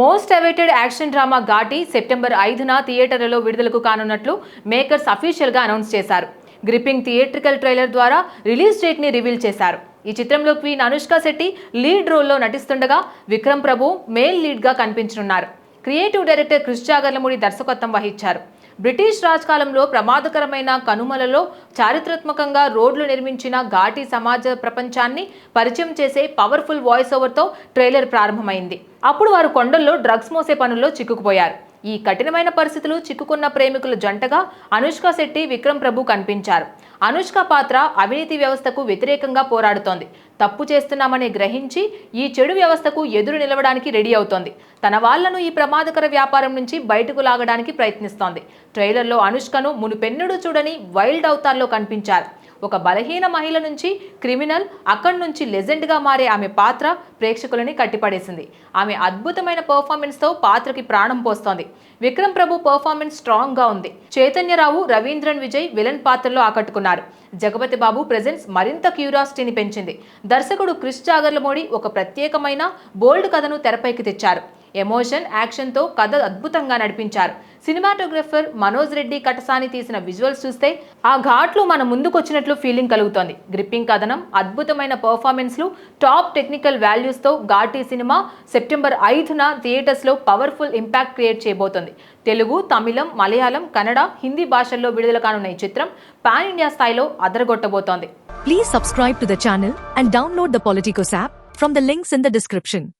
Most awaited action drama Ghaati September ఐదున థియేటర్లలో విడుదలకు కానున్నట్లు మేకర్స్ అఫీషియల్గా అనౌన్స్ చేశారు. గ్రిప్పింగ్ థియేట్రికల్ ట్రైలర్ ద్వారా రిలీజ్ డేట్ని రివీల్ చేశారు. ఈ చిత్రంలో క్వీన్ అనుష్క శెట్టి లీడ్ రోల్లో నటిస్తుండగా విక్రమ్ ప్రభు మేల్ లీడ్గా కనిపించనున్నారు. క్రియేటివ్ డైరెక్టర్ క్రిష్ జాగర్లమూడి దర్శకత్వం వహించారు. బ్రిటిష్ రాజకాలంలో ప్రమాదకరమైన కనుమలలో చారిత్రాత్మకంగా రోడ్లు నిర్మించిన ఘాటి సమాజ ప్రపంచాన్ని పరిచయం చేసే పవర్ఫుల్ వాయిస్ ఓవర్తో ట్రైలర్ ప్రారంభమైంది. అప్పుడు వారు కొండల్లో డ్రగ్స్ మోసే పనుల్లో చిక్కుకుపోయారు. ఈ కఠినమైన పరిస్థితులు చిక్కుకున్న ప్రేమికుల జంటగా అనుష్క శెట్టి విక్రమ్ ప్రభు కనిపించారు. అనుష్క పాత్ర అవినీతి వ్యవస్థకు వ్యతిరేకంగా పోరాడుతోంది. తప్పు చేస్తున్నామని గ్రహించి ఈ చెడు వ్యవస్థకు ఎదురు నిలవడానికి రెడీ అవుతోంది. తన వాళ్ళను ఈ ప్రమాదకర వ్యాపారం నుంచి బయటకు లాగడానికి ప్రయత్నిస్తోంది. ట్రైలర్లో అనుష్కను మునుపెన్నుడు చూడని వైల్డ్ అవతార్లో కనిపించారు. ఒక బలహీన మహిళ నుంచి క్రిమినల్ అక్కడి నుంచి లెజెండ్గా మారే ఆమె పాత్ర ప్రేక్షకులని కట్టిపడేసింది. ఆమె అద్భుతమైన పర్ఫార్మెన్స్తో పాత్రకి ప్రాణం పోస్తోంది. విక్రమ్ ప్రభు పర్ఫార్మెన్స్ స్ట్రాంగ్గా ఉంది. చైతన్యరావు రవీంద్రన్ విజయ్ విలన్ పాత్రలో ఆకట్టుకున్నారు. జగపతి బాబు ప్రెజెన్స్ మరింత క్యూరియాసిటీని పెంచింది. దర్శకుడు క్రిష్ జాగర్లమోడి ఒక ప్రత్యేకమైన బోల్డ్ కథను తెరపైకి తెచ్చారు. ఎమోషన్ యాక్షన్తో కథ అద్భుతంగా నడిపించారు. సినిమాటోగ్రఫర్ మనోజ్ రెడ్డి కటసాని తీసిన విజువల్స్ చూస్తే ఆ ఘాట్లు మన ముందుకొచ్చినట్లు ఫీలింగ్ కలుగుతోంది. గ్రిప్పింగ్ కథనం అద్భుతమైన పర్ఫార్మెన్స్లు టాప్ టెక్నికల్ వాల్యూస్తో ఘాటీ సినిమా సెప్టెంబర్ ఐదున థియేటర్స్లో పవర్ఫుల్ ఇంపాక్ట్ క్రియేట్ చేయబోతోంది. తెలుగు తమిళం మలయాళం కన్నడ హిందీ భాషల్లో విడుదల కానున్న ఈ చిత్రం పాన్ ఇండియా స్థాయిలో అదరగొట్టబోతోంది. Please subscribe to the channel and download the Politicos app from the links in the description